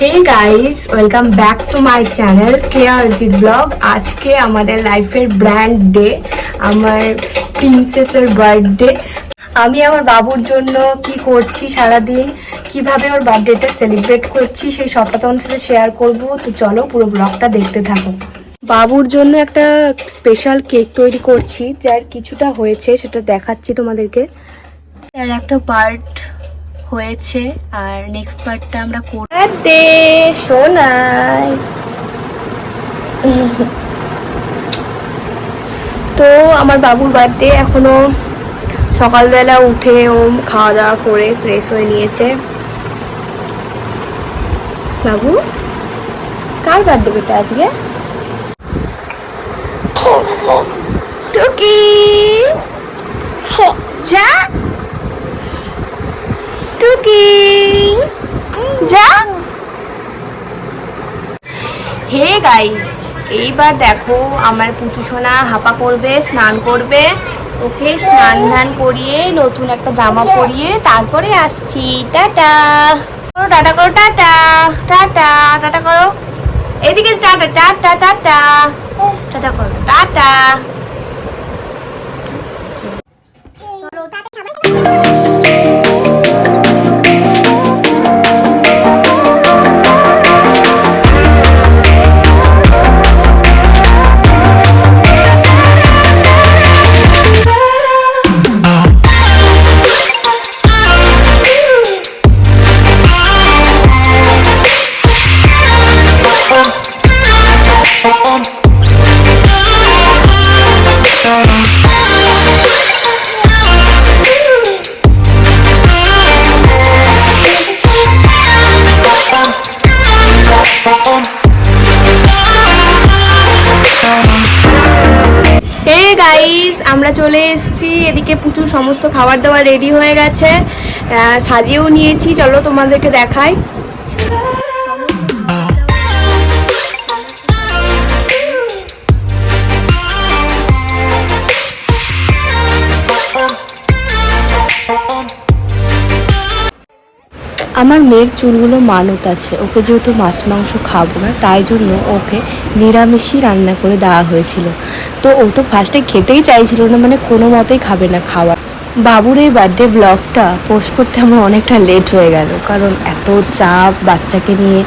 Hey guys welcome back to my channel K Arjit vlog আজকে আমাদের লাইফের ব্র্যান্ড ডে আমার প্রিন্সেসের বার্থডে আমি আমার বাবুর জন্য কি করছি সারাদিন, কীভাবে ওর বার্থডেটা সেলিব্রেট করছি, সেই সবটা তোমাদের সাথে শেয়ার করব। তো চলো পুরো ব্লগটা দেখতে থাকো। বাবুর জন্য একটা স্পেশাল কেক তৈরি করছি, যার কিছুটা হয়েছে সেটা দেখাচ্ছি তোমাদেরকে। তার একটা পার্ট হয়েছে আর নেক্সট পার্টটা আমরা করতে সোনাই। তো আমার বাবুর বার্থডে এখনও সকালবেলা উঠে ও খাওয়া দাওয়া করে ফ্রেশ হয়ে নিয়েছে। বাবু কার বার্থডে বেটা আজকে? টুকি। যা। হে গাইস এইবার দেখো আমার পুচু সোনা হাপা করবে, স্নান করবে। ওকে স্নান ধান করিয়ে, নতুন একটা জামা পরিয়ে তারপরে আসছি। টাটা। করো টাটা করো, টাটা। টাটা টাটা করো। এদিকে টাটা টাটা টাটা। টাটা করো, টাটা। আমরা চলে এসেছি, এদিকে প্রচুর সমস্ত খাবার দাবার রেডি হয়ে গেছে। সাজিয়েও নিয়েছি, চলো তোমাদেরকে দেখাই। আমার মেয়ের চুলগুলো মানত আছে। ওকে যেহেতু মাছ, মাংস খাব না, তাই জন্য ওকে নিরামিষই রান্না করে দেওয়া হয়েছিল। তো ও তো ফার্স্টে খেতেই চাইছিল না মানে কোনো মতেই খাবে না খাওয়া বাবুর এই বার্থডে ব্লগটা পোস্ট করতে আমার অনেকটা লেট হয়ে গেল। কারণ এত চাপ বাচ্চাকে নিয়ে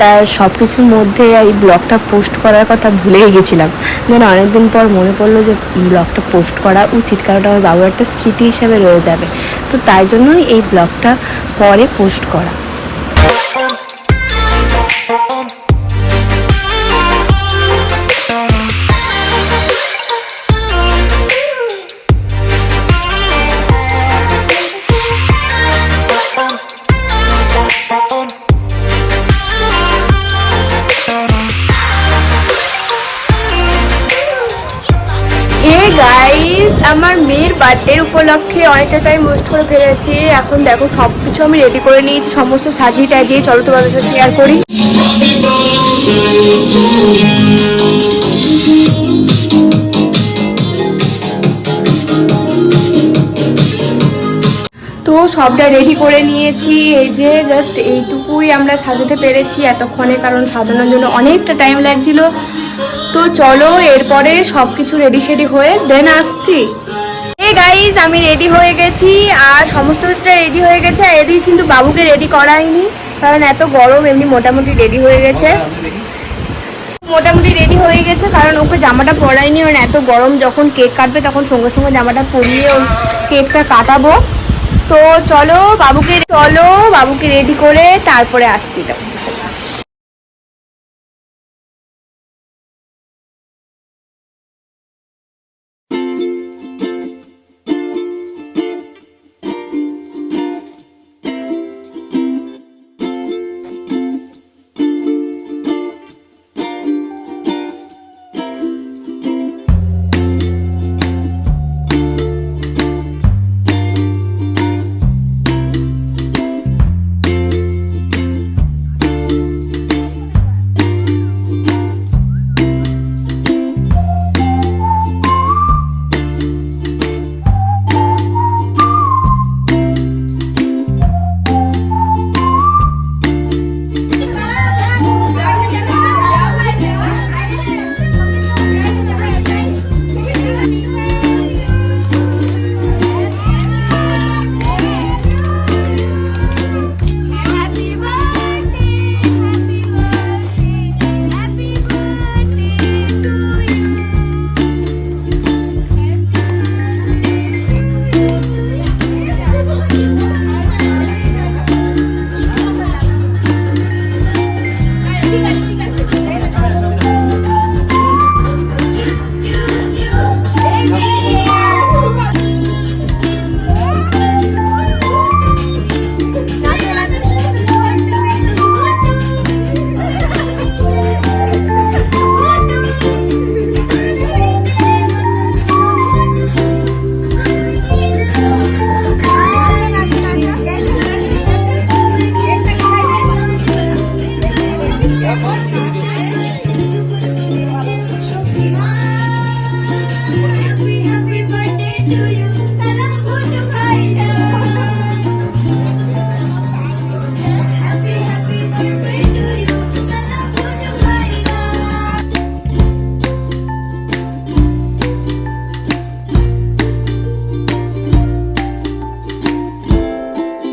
তার সব কিছুর মধ্যে এই ব্লগটা পোস্ট করার কথা ভুলেই গেছিলাম। যেন অনেকদিন পর মনে পড়ল যে ব্লগটা পোস্ট করা উচিত, কারণ আমার বাবুর একটা স্মৃতি হিসাবে রয়ে যাবে। তো তাই জন্যই এই ব্লগটা পরে পোস্ট করা। আমার মেয়ের বার্থডের উপলক্ষে অনেকটা টাইম ওয়েস্ট করে ফেলেছি। এখন দেখো সব কিছু আমি রেডি করে নিয়েছি, সমস্ত সাজিয়ে টাজিয়ে চলো তোমাদের সাথে শেয়ার করি। তো সবটা রেডি করে নিয়েছি। এই যে জাস্ট এইটুকুই আমরা সাজাতে পেরেছি এতক্ষণে, কারণ সাজানোর জন্য অনেকটা টাইম লাগছিল। তো চলো, এরপরে সব কিছু রেডি সেডি হয়ে দেন আসছি। এই গাইজ আমি রেডি হয়ে গেছি, আর সমস্ত কিছুটা রেডি হয়ে গেছে, আর এদিকে কিন্তু বাবুকে রেডি করাইনি, কারণ এত গরম, এমনি মোটামুটি রেডি হয়ে গেছে। মোটামুটি রেডি হয়ে গেছে, কারণ ওকে জামাটা পরাইনি ওর এত গরম, যখন কেক কাটবে, তখন সঙ্গে সঙ্গে জামাটা পরিয়ে ওর কেকটা কাটাবো। তো চলো, বাবুকে চলো, বাবুকে রেডি করে তারপরে আসছি। তো